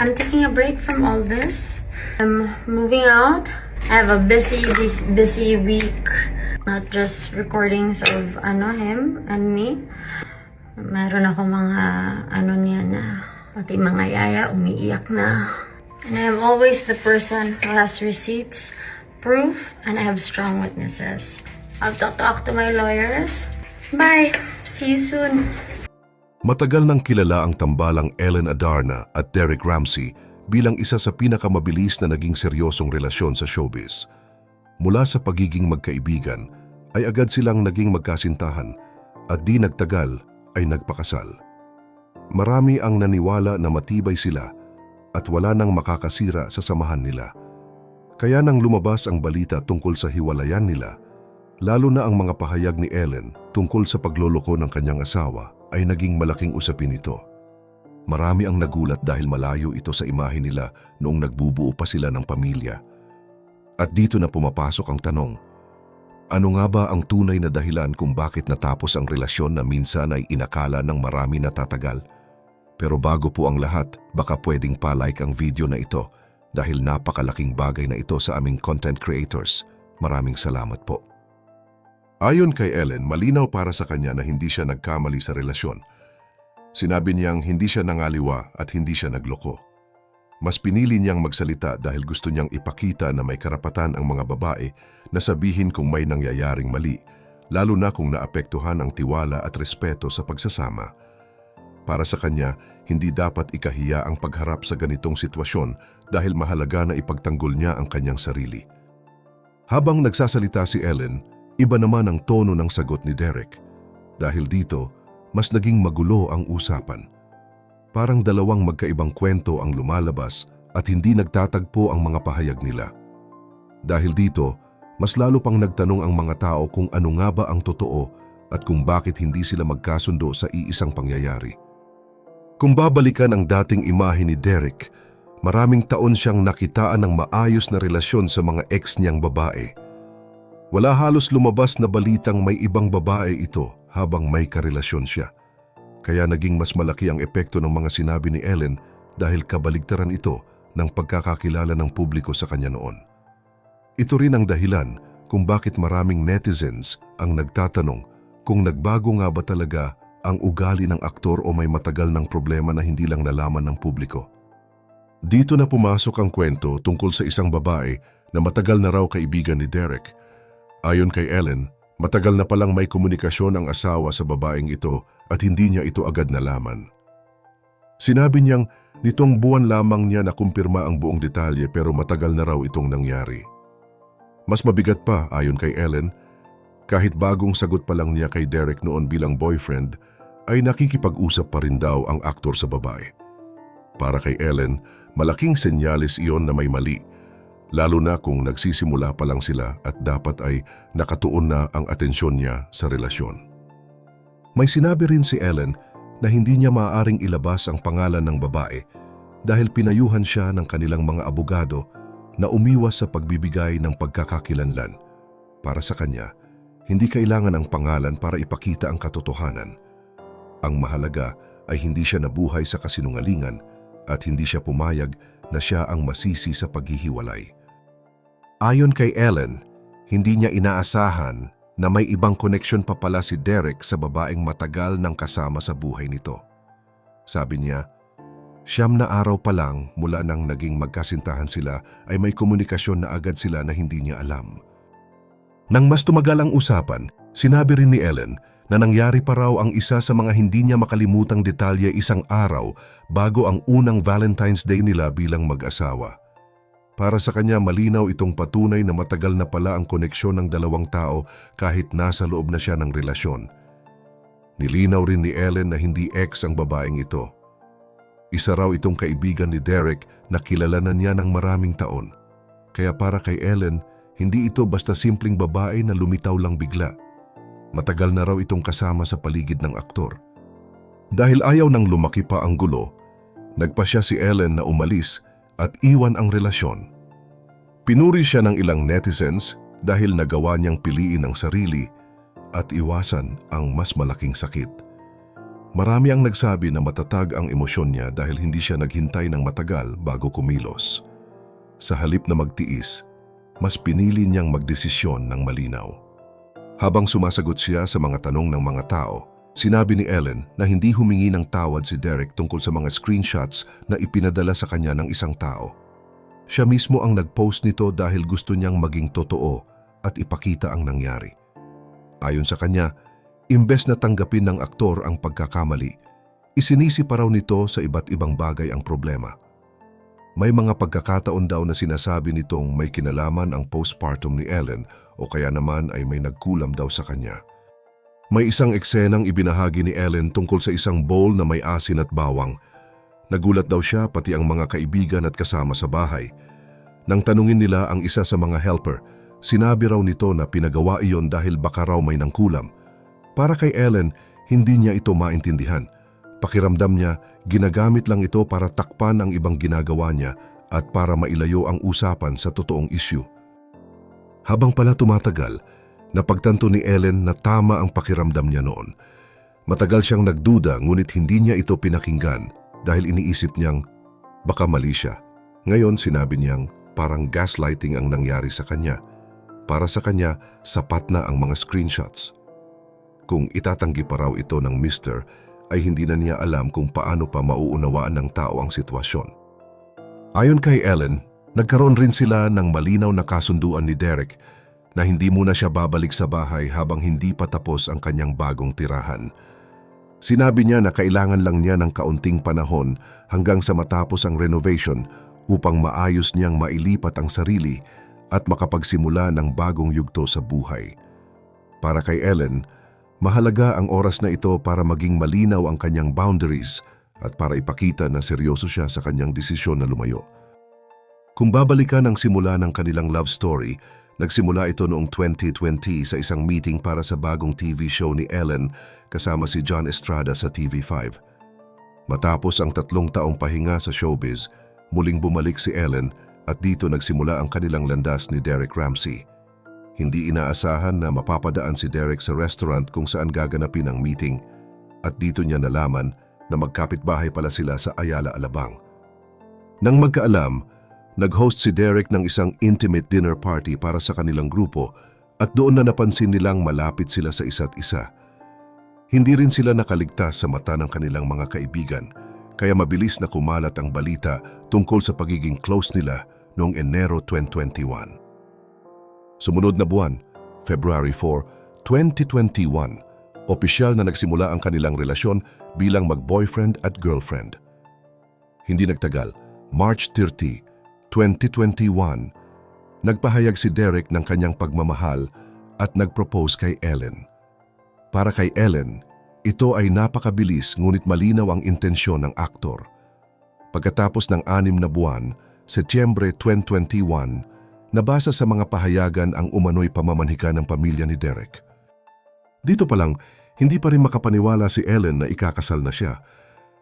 I'm taking a break from all this. I'm moving out. I have a busy, busy, busy week. Not just recordings of ano him and me. Meron ako mga ano niya na pati mga yaya umiiyak na. And I always the person who has receipts, proof, and I have strong witnesses. I'll talk, talk to my lawyers. Bye. See you soon. Matagal nang kilala ang tambalang Ellen Adarna at Derek Ramsey bilang isa sa pinakamabilis na naging seryosong relasyon sa showbiz. Mula sa pagiging magkaibigan, ay agad silang naging magkasintahan at di nagtagal ay nagpakasal. Marami ang naniwala na matibay sila at wala nang makakasira sa samahan nila. Kaya nang lumabas ang balita tungkol sa hiwalayan nila, lalo na ang mga pahayag ni Ellen tungkol sa pagloloko ng kanyang asawa ay naging malaking usapin ito. Marami ang nagulat dahil malayo ito sa imahe nila noong nagbubuo pa sila ng pamilya. At dito na pumapasok ang tanong, ano nga ba ang tunay na dahilan kung bakit natapos ang relasyon na minsan ay inakala ng marami na tatagal? Pero bago po ang lahat, baka pwedeng pa-like ang video na ito dahil napakalaking bagay na ito sa aming content creators. Maraming salamat po. Ayon kay Ellen, malinaw para sa kanya na hindi siya nagkamali sa relasyon. Sinabi niyang hindi siya nangaliwa at hindi siya nagloko. Mas pinili niyang magsalita dahil gusto niyang ipakita na may karapatan ang mga babae na sabihin kung may nangyayaring mali, lalo na kung naapektuhan ang tiwala at respeto sa pagsasama. Para sa kanya, hindi dapat ikahiya ang pagharap sa ganitong sitwasyon dahil mahalaga na ipagtanggol niya ang kanyang sarili. Habang nagsasalita si Ellen, iba naman ang tono ng sagot ni Derek. Dahil dito, mas naging magulo ang usapan. Parang dalawang magkaibang kwento ang lumalabas at hindi nagtatagpo ang mga pahayag nila. Dahil dito, mas lalo pang nagtanong ang mga tao kung ano nga ba ang totoo at kung bakit hindi sila magkasundo sa iisang pangyayari. Kung babalikan ang dating imahe ni Derek, maraming taon siyang nakitaan ng maayos na relasyon sa mga ex niyang babae. Wala halos lumabas na balitang may ibang babae ito habang may karelasyon siya. Kaya naging mas malaki ang epekto ng mga sinabi ni Ellen dahil kabaligtaran ito ng pagkakakilala ng publiko sa kanya noon. Ito rin ang dahilan kung bakit maraming netizens ang nagtatanong kung nagbago nga ba talaga ang ugali ng aktor o may matagal ng problema na hindi lang nalaman ng publiko. Dito na pumasok ang kwento tungkol sa isang babae na matagal na raw kaibigan ni Derek. Ayon kay Ellen, matagal na palang may komunikasyon ang asawa sa babaeng ito at hindi niya ito agad nalaman. Sinabi niyang nitong buwan lamang niya nakumpirma ang buong detalye pero matagal na raw itong nangyari. Mas mabigat pa ayon kay Ellen, kahit bagong sagot pa lang niya kay Derek noon bilang boyfriend, ay nakikipag-usap pa rin daw ang aktor sa babae. Para kay Ellen, malaking senyalis iyon na may mali, lalo na kung nagsisimula pa lang sila at dapat ay nakatuon na ang atensyon niya sa relasyon. May sinabi rin si Ellen na hindi niya maaaring ilabas ang pangalan ng babae dahil pinayuhan siya ng kanilang mga abogado na umiwas sa pagbibigay ng pagkakakilanlan. Para sa kanya, hindi kailangan ang pangalan para ipakita ang katotohanan. Ang mahalaga ay hindi siya nabuhay sa kasinungalingan at hindi siya pumayag na siya ang masisi sa paghihiwalay. Ayon kay Ellen, hindi niya inaasahan na may ibang koneksyon pa pala si Derek sa babaeng matagal ng kasama sa buhay nito. Sabi niya, siyam na araw pa lang mula nang naging magkasintahan sila ay may komunikasyon na agad sila na hindi niya alam. Nang mas tumagal ang usapan, sinabi rin ni Ellen na nangyari pa raw ang isa sa mga hindi niya makalimutang detalye isang araw bago ang unang Valentine's Day nila bilang mag-asawa. Para sa kanya malinaw itong patunay na matagal na pala ang koneksyon ng dalawang tao kahit nasa loob na siya ng relasyon. Nilinaw rin ni Ellen na hindi ex ang babaeng ito. Isa raw itong kaibigan ni Derek na kilala na niya ng maraming taon. Kaya para kay Ellen, hindi ito basta simpleng babae na lumitaw lang bigla. Matagal na raw itong kasama sa paligid ng aktor. Dahil ayaw nang lumaki pa ang gulo, nagpa siya si Ellen na umalis at iwan ang relasyon. Pinuri siya ng ilang netizens dahil nagawa niyang piliin ang sarili at iwasan ang mas malaking sakit. Marami ang nagsabi na matatag ang emosyon niya dahil hindi siya naghintay ng matagal bago kumilos. Sa halip na magtiis, mas pinili niyang magdesisyon ng malinaw. Habang sumasagot siya sa mga tanong ng mga tao, sinabi ni Ellen na hindi humingi ng tawad si Derek tungkol sa mga screenshots na ipinadala sa kanya ng isang tao. Siya mismo ang nag-post nito dahil gusto niyang maging totoo at ipakita ang nangyari. Ayon sa kanya, imbes na tanggapin ng aktor ang pagkakamali, isinisi pa raw nito sa iba't ibang bagay ang problema. May mga pagkakataon daw na sinasabi nitong may kinalaman ang postpartum ni Ellen o kaya naman ay may nagkulam daw sa kanya. May isang eksenang ibinahagi ni Ellen tungkol sa isang bowl na may asin at bawang. Nagulat daw siya pati ang mga kaibigan at kasama sa bahay. Nang tanungin nila ang isa sa mga helper, sinabi raw nito na pinagawa iyon dahil baka raw may nangkulam. Para kay Ellen, hindi niya ito maintindihan. Pakiramdam niya, ginagamit lang ito para takpan ang ibang ginagawa niya at para mailayo ang usapan sa totoong issue. Habang pala tumatagal, napagtanto ni Ellen na tama ang pakiramdam niya noon. Matagal siyang nagduda ngunit hindi niya ito pinakinggan dahil iniisip niyang baka mali siya. Ngayon sinabi niyang parang gaslighting ang nangyari sa kanya. Para sa kanya, sapat na ang mga screenshots. Kung itatanggi pa raw ito ng mister, ay hindi na niya alam kung paano pa mauunawaan ng tao ang sitwasyon. Ayon kay Ellen, nagkaroon rin sila ng malinaw na kasunduan ni Derek na hindi muna siya babalik sa bahay habang hindi pa tapos ang kanyang bagong tirahan. Sinabi niya na kailangan lang niya ng kaunting panahon hanggang sa matapos ang renovation upang maayos niyang mailipat ang sarili at makapagsimula ng bagong yugto sa buhay. Para kay Ellen, mahalaga ang oras na ito para maging malinaw ang kanyang boundaries at para ipakita na seryoso siya sa kanyang desisyon na lumayo. Kung babalikan ang simula ng kanilang love story, nagsimula ito noong 2020 sa isang meeting para sa bagong TV show ni Ellen kasama si John Estrada sa TV5. Matapos ang tatlong taong pahinga sa showbiz, muling bumalik si Ellen at dito nagsimula ang kanilang landas ni Derek Ramsey. Hindi inaasahan na mapapadaan si Derek sa restaurant kung saan gaganapin ang meeting at dito niya nalaman na magkapitbahay pala sila sa Ayala Alabang. Nang magkaalam, nag-host si Derek ng isang intimate dinner party para sa kanilang grupo at doon na napansin nilang malapit sila sa isa't isa. Hindi rin sila nakaligtas sa mata ng kanilang mga kaibigan kaya mabilis na kumalat ang balita tungkol sa pagiging close nila noong Enero 2021. Sumunod na buwan, February 4, 2021, opisyal na nagsimula ang kanilang relasyon bilang mag-boyfriend at girlfriend. Hindi nagtagal, March 30, 2021, nagpahayag si Derek ng kanyang pagmamahal at nag-propose kay Ellen. Para kay Ellen, ito ay napakabilis ngunit malinaw ang intensyon ng aktor. Pagkatapos ng anim na buwan, Setyembre 2021, nabasa sa mga pahayagan ang umano'y pamamanhika ng pamilya ni Derek. Dito pa lang, hindi pa rin makapaniwala si Ellen na ikakasal na siya.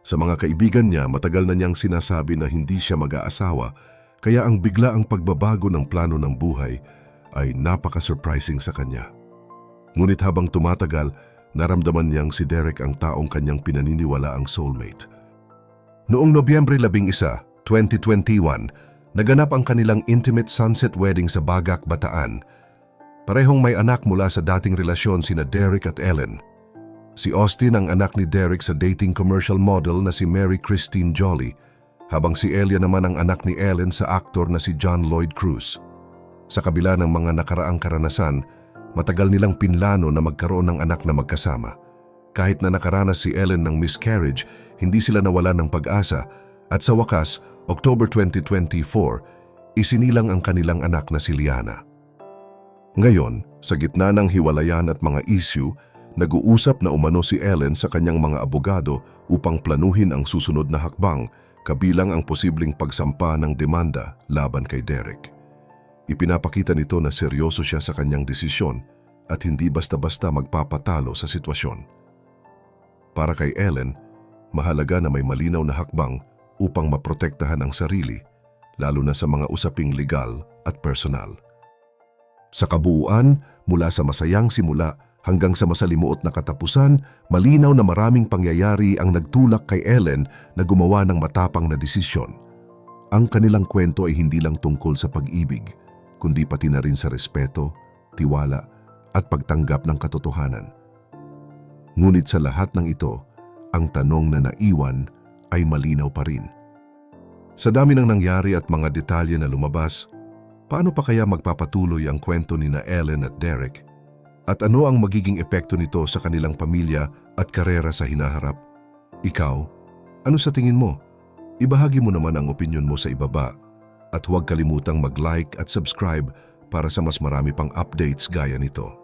Sa mga kaibigan niya, matagal na niyang sinasabi na hindi siya mag-aasawa, kaya ang bigla ang pagbabago ng plano ng buhay ay napaka-surprising sa kanya. Ngunit habang tumatagal, naramdaman niyang si Derek ang taong kanyang pinaniniwala ang soulmate. Noong Nobyembre 11, 2021, naganap ang kanilang intimate sunset wedding sa Bagak, Bataan. Parehong may anak mula sa dating relasyon sina Derek at Ellen. Si Austin ang anak ni Derek sa dating commercial model na si Mary Christine Jolly, habang si Elia naman ang anak ni Ellen sa aktor na si John Lloyd Cruz. Sa kabila ng mga nakaraang karanasan, matagal nilang pinlano na magkaroon ng anak na magkasama. Kahit na nakaranas si Ellen ng miscarriage, hindi sila nawala ng pag-asa at sa wakas, October 2024, isinilang ang kanilang anak na si Liana. Ngayon, sa gitna ng hiwalayan at mga issue, nag-uusap na umano si Ellen sa kanyang mga abogado upang planuhin ang susunod na hakbang kabilang ang posibleng pagsampa ng demanda laban kay Derek. Ipinapakita nito na seryoso siya sa kanyang desisyon at hindi basta-basta magpapatalo sa sitwasyon. Para kay Ellen, mahalaga na may malinaw na hakbang upang maprotektahan ang sarili, lalo na sa mga usaping legal at personal. Sa kabuuan, mula sa masayang simula Hanggang sa masalimuot na katapusan, malinaw na maraming pangyayari ang nagtulak kay Ellen na gumawa ng matapang na desisyon. Ang kanilang kwento ay hindi lang tungkol sa pag-ibig, kundi pati na rin sa respeto, tiwala, at pagtanggap ng katotohanan. Ngunit sa lahat ng ito, ang tanong na naiwan ay malinaw pa rin. Sa dami ng nangyari at mga detalye na lumabas, paano pa kaya magpapatuloy ang kwento ni na Ellen at Derek? At ano ang magiging epekto nito sa kanilang pamilya at karera sa hinaharap? Ikaw, ano sa tingin mo? Ibahagi mo naman ang opinion mo sa ibaba at huwag kalimutang mag-like at subscribe para sa mas marami pang updates gaya nito.